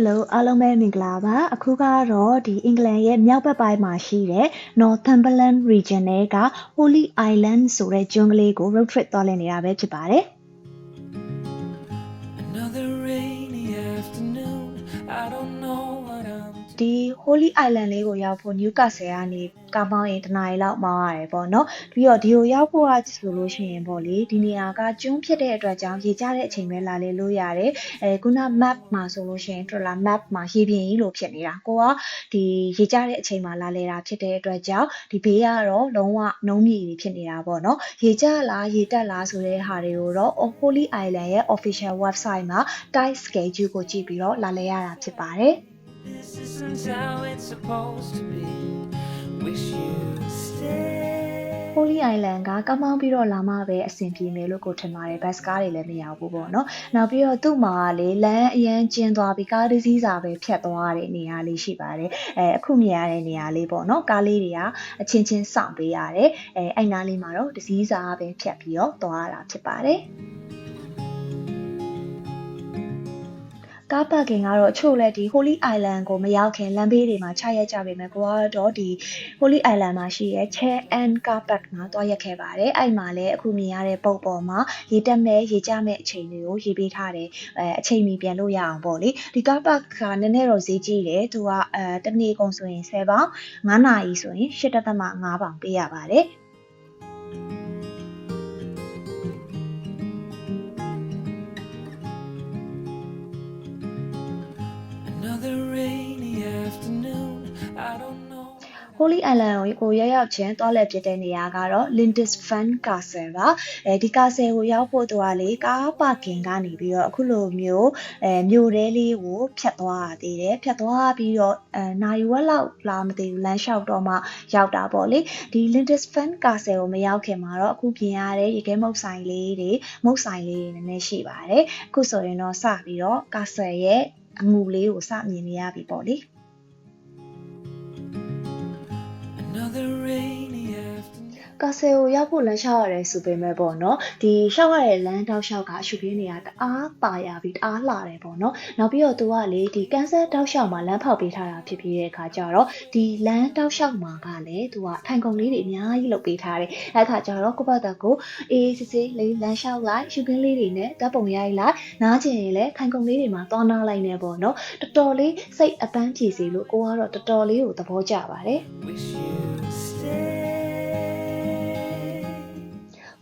Hello အားလုံးပဲမင်္ဂလာပါအခုကတော့ဒီအင်္ဂလန်ရဲ့မြောက်ဘက်ပိုင်းမှာရှိတဲ့ Northumberland region နဲ့က Holy Island ဆိုတဲ့ကျွန်းကလေးကို road trip သွားလည်နေတာပဲဖြစ်ပါတယ် Holy Island လေးကိုရောက်ဖို့ Newcastle ကနေကားမောင်းရင်တစ်နာရီလောက်မောင်းရတယ်ပေါ့နော်ပြီးတော့ဒီကိုရောက်ဖို့ကဆိုလို့ရှိရင်ပေါ့လေဒီနေရာကကျွန်းဖြစ်တဲ့အတွက်ကြောင့်ရေကျတဲ့အချိန်ပဲလာလေလို့ရတယ်အဲခုန map မှာဆိုလို့ရှိရင် Trailer map မှာရေပြင်ကြီးလို့ဖြစ်နေတာကိုကဒီရေကျတဲ့အချိန်မှာလာလေတာဖြစ်တဲ့အတွက်ကြောင့်ဒီဘေးကတော့လုံးဝနှုံးမြေတွေဖြစ်နေတာပေါ့နော်ရေကျလားရေတက်လားဆိုတဲ့ဟာတွေကိုတော့ Holy Island ရဲ့ official website မှာ tide schedule ကိုကြည့်ပြီးတော့လာလေရတာဖြစ်ပါတယ် This isn't how it's supposed to be. Wish you'd stay. Holy Island ကကမောင်းပြီးတော့လာမှပဲအဆင်ပြေမယ်လို့ကိုထင်ပါတယ်ဘတ်စကားတွေလည်းမရဘူးပေါ့နော်။နောက်ပြီးတော့သူ့မှာလေလမ်းအရန်ကျင်းသွားပြီးကားတစ်စီးစာပဲဖြတ်သွားတဲ့နေရာလေးရှိပါတယ်။အဲအခုမြင်ရတဲ့နေရာလေးပေါ့နော်။ကားလေးတွေကအချင်းချင်းစောင့်ပေးရတယ်။အဲအဲ့နားလေးမှာတော့တစ်စီးစာပဲဖြတ်ပြီးတော့သွားရတာဖြစ်ပါတယ်။ ကားပါကင်ကတော့အချို့လည်းဒီ Holy Island ကိုမရောက်ခင်လမ်းဘေးတွေမှာချရက်ကြပေမဲ့ကိုကတော့ဒီ Holy Island မှာရှိတဲ့ Chair and Car Park မှာတွားရက်ခဲ့ပါတယ်။အဲ့မှာလည်းအခုမြင်ရတဲ့ပုံပေါ်မှာရေတက်မဲ့ရေကျမဲ့အချိန်တွေကိုရေးပေးထားတယ်။အဲအချိန်မီပြန်လို့ရအောင်ပေါ့လေ။ဒီ Car Park ကနည်းနည်းတော့ဈေးကြီးတယ်။သူကအဲတစ်နေ့ကုန်ဆိုရင်10ပေါင်9နာရီဆိုရင်8.5ပေါင်ပေးရပါတယ်။ Holy Island ကိုရောက်ရောက်ချင်းတွားလက်ဖြစ်တဲ့နေရာကတော့ Lindisfarne Castle ပါအဲဒီ castle ကိုရောက်ဖို့သူကလေကားပါကင်ကနေပြီးတော့အခုလိုမျိုးအဲမြို့ထဲလေးကိုဖြတ်သွားရသေးတယ်ဖြတ်သွားပြီးတော့အဲနိုင်ဝက်လောက်လာမသိဘူးလမ်းလျှောက်တော့မှရောက်တာပေါ့လေဒီ Lindisfarne Castle ကိုမရောက်ခင်မှာတော့အခုပြင်ရတဲ့ရေခဲမုတ်ဆိုင်လေးတွေမုတ်ဆိုင်လေးတွေနည်းနည်းရှိပါတယ်အခုဆိုရင်တော့စပြီးတော့ castle ရဲ့အငူလေးကိုစမြင်နေရပြီပေါ့လေ Another rainy. ကာဆယ်ကိုရောက်ဖို့လမ်းလျှောက်ရတယ်ဆိုပေမဲ့ပေါ့နော်ဒီလျှောက်ရတဲ့လမ်းတောက်လျှောက်ကရှုခင်းနေတာတအားပါရပြီးတအားလှတယ်ပေါ့နော်နောက်ပြီးတော့သူကလေဒီကန်ဆယ်တောက်လျှောက်မှာလမ်းဖောက်ပေးထားတာဖြစ်ပြီးတဲ့အခါကျတော့ဒီလမ်းတောက်လျှောက်မှာကလည်းသူကထိုင်ကုန်လေးတွေအများကြီးလုပ်ပေးထားတယ်အဲ့အခါကျတော့ကိုယ့်ဘက်ကကိုအေးအေးဆေးဆေးလေးလမ်းလျှောက်လိုက်ရှုခင်းလေးတွေနဲ့တပ်ပုံရိုက်လိုက်နားကျင်ရင်လည်းထိုင်ကုန်လေးတွေမှာသွားနာလိုက်နေပေါ့နော်တော်တော်လေးစိတ်အပန်းဖြေစေလို့ကိုကတော့တော်တော်လေးကိုသဘောကျပါတယ် Wish you'd stay.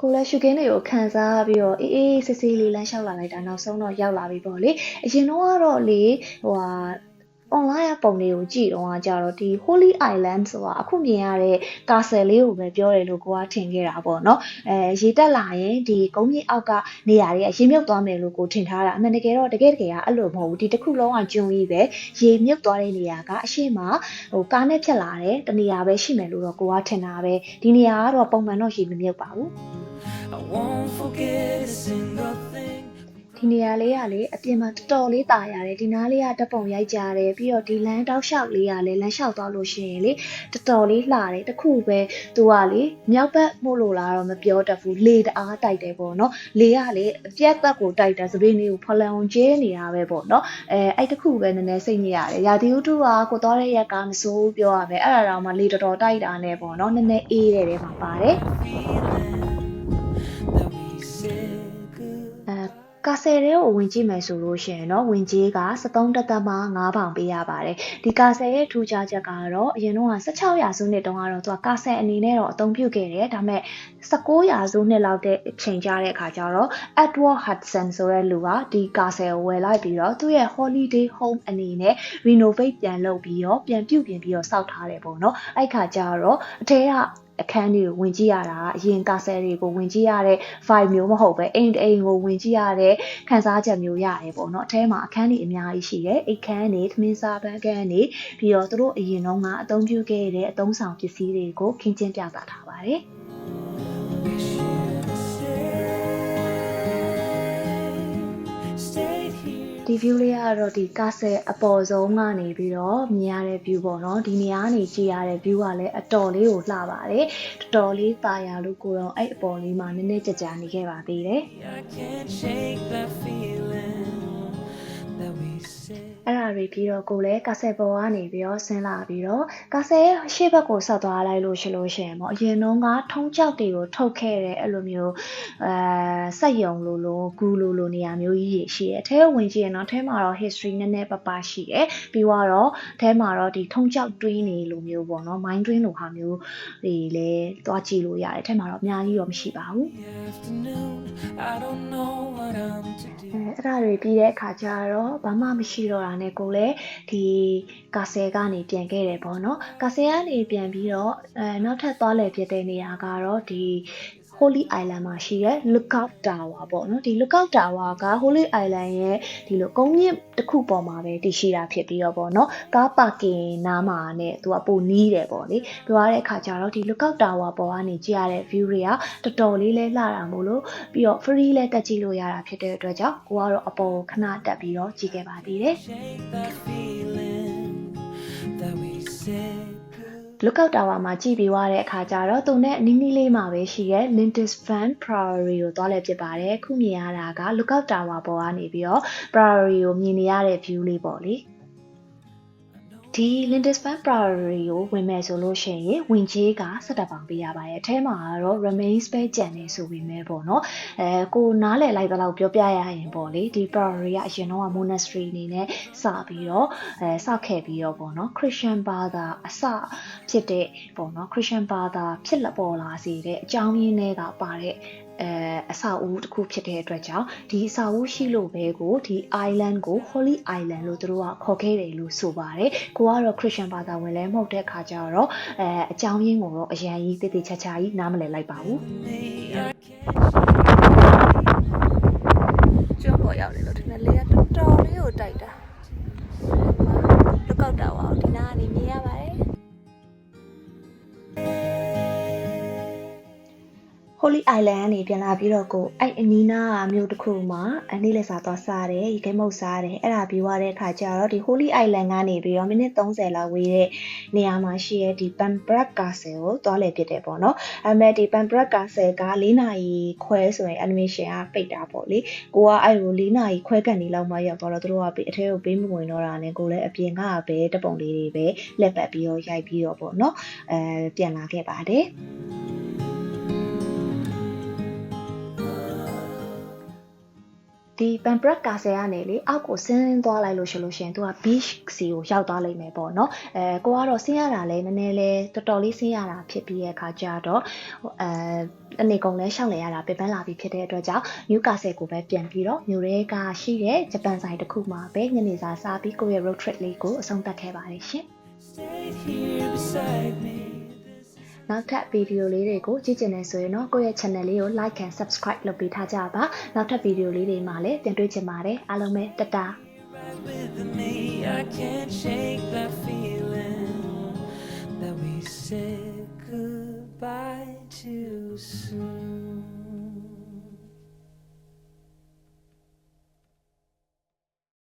ကိုလည်းရှုခင်းတွေကိုခံစားပြီးတော့အေးအေးဆေးဆေးလေးလမ်းလျှောက်လာလိုက်တာနောက်ဆုံးတော့ရောက်လာပြီပေါ့လေအရင်တော့ကတော့လေဟိုဟာ online ပုံတွေကိုကြည့်တော့ကကြတော့ဒီ Holy Island ဆိုတာအခုမြင်ရတဲ့ castle လေးကိုပဲပြောတယ်လို့ကိုကထင်ခဲ့တာပေါ့နော်အဲရေတက်လာရင်ဒီကုန်းမြေအောက်ကနေရာတွေကရေမြုပ်သွားမယ်လို့ကိုထင်ထားတာအမှန်တကယ်တော့တကယ်တကယ်ကအဲ့လိုမဟုတ်ဘူးဒီတစ်ခုလုံးကကျွန်းကြီးပဲရေမြုပ်သွားတဲ့နေရာကအရှိမဟိုကားနဲ့ဖြတ်လာတယ်တနေရာပဲရှိမယ်လို့တော့ကိုကထင်တာပဲဒီနေရာကတော့ပုံမှန်တော့ရေမမြုပ်ပါဘူး I won't forget a single thing. ဒီနေရာလေးကလေအပြင်မှာတော်တော်လေးတာရတယ်ဒီနားလေးကဓာတ်ပုံရိုက်ကြတယ်ပြီးတော့ဒီလမ်းတောက်လျှောက်လေးကလည်းလမ်းလျှောက်သွားလို့ရှိရင်လေတော်တော်လေးလှတယ်တခုပဲသူကလေမြောက်ဘက်မို့လို့လားတော့မပြောတတ်ဘူးလေတအားတိုက်တယ်ပေါ့နော်လေကလေအပြက်သက်ကိုတိုက်တာသပင်းလေးကိုဖလန်ကျဲနေတာပဲပေါ့နော်အဲအဲ့တခုပဲနည်းနည်းစိတ်ညစ်ရတယ်ရာသီဥတုကကိုသွားတဲ့ရက်ကမစိုးဘူးပြောရမယ်အဲ့ဒါတော့မှလေတော်တော်တိုက်တာနဲ့ပေါ့နော်နည်းနည်းအေးတယ်တဲ့မှာပါတယ် အဲကာဆယ်တွေကိုဝင်ကြည့်မယ်ဆိုလို့ရှိရင်တော့ဝင်ကြီးက73တက်သက်မှ9ပေါင်ပေးရပါတယ်ဒီကာဆယ်ရဲ့ထူးခြားချက်ကတော့အရင်တော့16ရာစုနှစ်တုန်းကတော့သူကကာဆယ်အနေနဲ့တော့အသုံးပြုခဲ့တယ်ဒါပေမဲ့19ရာစုနှစ်လောက်တဲ့အချိန်ကြာတဲ့အခါကျတော့ Edward Hudson ဆိုတဲ့လူကဒီကာဆယ်ကိုဝယ်လိုက်ပြီးတော့သူ့ရဲ့ holiday home အနေနဲ့ renovate ပြန်လုပ်ပြီးတော့ပြန်ပြုပြင်ပြီးတော့စောက်ထားတယ်ပေါ့နော်အဲ့ခါကျတော့အထဲက အခန်းတွေကိုဝင်ကြည့်ရတာအရင်ကာဆယ်တွေကိုဝင်ကြည့်ရတဲ့ file မျိုးမဟုတ်ပဲအိမ်အိမ်ကိုဝင်ကြည့်ရတဲ့ခန်းစားချက်မျိုးရတယ်ပေါ့နော်အထဲမှာအခန်းတွေအများကြီးရှိတယ်အိတ်ခန်းတွေသမင်းစားပန်းခန်းတွေပြီးတော့သူတို့အရင်တော့ကအသုံးပြုခဲ့တဲ့အသုံးဆောင်ပစ္စည်းတွေကိုခင်းကျင်းပြသထားပါတယ် ဒီ view လေးကတော့ဒီ castle အပေါ်ဆုံးကနေပြီးတော့မြင်ရတဲ့ view ပေါ့နော်ဒီနေရာကနေကြည့်ရတဲ့ view ကလည်းအတော်လေးကိုလှပါတယ်တော်တော်လေးตาရလို့ကိုတော့အဲ့အပေါ်လေးမှာနည်းနည်းကြကြနေခဲ့ပါသေးတယ် I can't shake that feeling that we said အဲ့ဒါ တွေပြီးတော့ကိုလည်းကာဆယ်ပေါ်ကနေပြီးတော့ဆင်းလာပြီးတော့ကာဆယ်ရဲ့ရှေ့ဘက်ကိုဆက်သွားလိုက်လို့ရှိလို့ရှိရင်ပေါ့အရင်တုန်းကထုံးကြောက်တွေကိုထုတ်ခဲ့တဲ့အဲ့လိုမျိုးအဲစက်ယုံလိုလိုဂူလိုလိုနေရာမျိုးကြီးတွေရှိတယ်။အဲထဲဝင်ကြည့်ရင်တော့ထဲမှာတော့ history နည်းနည်းပါးပါးရှိတယ်။ပြီးတော့ထဲမှာတော့ဒီထုံးကြောက်တွင်းနေလိုမျိုးပေါ့နော် mind drain လိုဟာမျိုးတွေလည်းတွားကြည့်လို့ရတယ်။ထဲမှာတော့အများကြီးတော့မရှိပါဘူး။ afternoon. I don't know what I'm to do. အဲအဲ့ဒါတွေပြီးတဲ့အခါကျတော့ဘာမှမရှိတော့တာနဲ့ကိုလည်းဒီကာဆယ်ကနေပြန်ခဲ့တယ်ပေါ့နော်ကာဆယ်ကနေပြန်ပြီးတော့အဲနောက်ထပ်သွားလည်ဖြစ်တဲ့နေရာကတော့ဒီ Holy Island မှာရှိတဲ့ Lookout Tower ပေါ့နော်ဒီ Lookout Tower က Holy Island ရဲ့ဒီလိုကုန်းမြင့်တစ်ခုပေါ်မှာပဲတည်ရှိတာဖြစ်ပြီးတော့ပေါ့နော်ကားပါကင်နားမှာနဲ့သူကပိုနီးတယ်ပေါ့လေပြောရတဲ့အခါကျတော့ဒီ Lookout Tower ပေါ်ကနေကြည့်ရတဲ့ view တွေကတော်တော်လေးလဲလှတာမို့လို့ပြီးတော့ free လဲတက်ကြည့်လို့ရတာဖြစ်တဲ့အတွက်ကြောင့်ကိုကတော့အပေါ်ခဏတက်ပြီးတော့ကြည့်ခဲ့ပါသေးတယ် Shake that feeling that we said good. Lookout Tower မှာကြည့်ပြီးွားတဲ့အခါကျတော့သူနဲ့အနီးနီးလေးမှာပဲရှိတဲ့ Lindisfarne Priory ကိုသွားလဲဖြစ်ပါတယ်ခုမြင်ရတာက Lookout Tower ပေါ်ကနေပြီးတော့ Priory ကိုမြင်နေရတဲ့ view လေးပေါ့လေ ဒီ Lindisfarne Priory ကိုဝင်မယ်ဆိုလို့ရှိရင်ဝင်ကြီးက17ပေါင်ပေးရပါတယ်အဲထဲမှာကတော့ remains ပဲကြံနေဆိုပေမဲ့ပေါ့နော်အဲကိုနားလည်လိုက်တော့ပြောပြရရင်ပေါ့လေဒီ Priory ကအရင်တော့ monastery အနေနဲ့စပြီးတော့အဲစခဲ့ပြီးတော့ပေါ့နော် Christian ဘာသာအစဖြစ်တဲ့ပေါ့နော် Christian ဘာသာဖြစ်လာပေါ်လာစေတဲ့အကြောင်းရင်းတွေကပါတဲ့ အဲအဆောက်အဦတစ်ခုဖြစ်တဲ့အတွက်ကြောင့်ဒီအဆောက်အဦရှိလို့ပဲကိုဒီ island ကို Holy Island လို့သူတို့ကခေါ်ခဲ့တယ်လို့ဆိုပါတယ်။ကိုကတော့ Christian ဘာသာဝင်လည်းမဟုတ်တဲ့အခါကျတော့အဲအကြောင်းရင်းကိုတော့အရန်ကြီးတိတိကျကျကြီးနားမလည်လိုက်ပါဘူး Me, I can't ကျွန်းပေါ်ရောက်နေလို့ဒီနေ့လေးကတော်တော်လေးကိုတိုက်တာလွတ်ကောက်တာဝါဒီနားကနေမြင်ရပါတယ် Holy Island ကနေပြန်လာပြီးတော့ကိုအဲ့အနီးနားကမြို့တစ်ခုမှာအနည်းလက်စားသွားစားတယ်ရေခဲမုတ်စားတယ်အဲ့ဒါပြီးွားတဲ့အခါကျတော့ဒီ Holy Island ကနေပြီးတော့မိနစ်30လောက်ဝေးတဲ့နေရာမှာရှိတဲ့ဒီ Pembroke Castle ကိုသွားလည်ဖြစ်တယ်ပေါ့နော်အဲ့မဲ့ဒီ Pembroke Castle က၄နာရီခွဲဆိုရင် animation ကပိတ်တာပေါ့လေကိုကအဲ့လို၄နာရီခွဲကန်နေလောက်မှရောက်တော့သူတို့ကအထဲကိုပေးမဝင်တော့တာနဲ့ကိုလည်းအပြင်ကပဲတပုံလေးတွေပဲလက်ပတ်ပြီးတော့ရိုက်ပြီးတော့ပေါ့နော်အဲပြန်လာခဲ့ပါတယ် ဒီ Pembroke Castle ကနေလေအောက်ကိုဆင်းသွားလိုက်လို့ရှိလို့ရှရင်သူက beach စီကိုရောက်သွားလိမ့်မယ်ပေါ့နော်အဲကိုကတော့ဆင်းရတာလဲနည်းနည်းလဲတော်တော်လေးဆင်းရတာဖြစ်ပြီးရဲ့အခါကျတော့ဟိုအဲအနေကုန်လဲရှောက်လဲရတာပြပန်းလာပြီးဖြစ်တဲ့အတွက်ကြောင့် New Castle ကိုပဲပြန်ပြီးတော့မြို့ရဲကရှိတဲ့ဂျပန်ဆိုင်တစ်ခုမှာပဲညနေစာစားပြီးကိုယ့်ရဲ့ road trip လေးကိုအဆုံးသတ်ခဲ့ပါတယ်ရှင် stay here beside me. နောက်ထပ်ဗီဒီယိုလေးတွေကိုကြည့်ကျင်နေဆိုရင်တော့ကိုယ့်ရဲ့ channel လေးကို like and subscribe လုပ်ပေးထားကြပါနောက်ထပ်ဗီဒီယိုလေးတွေမှာလည်းပြန်တွေ့ချင်ပါတယ်အားလုံးပဲတတား Right with me, I can't shake that feeling that we said goodbye too soon.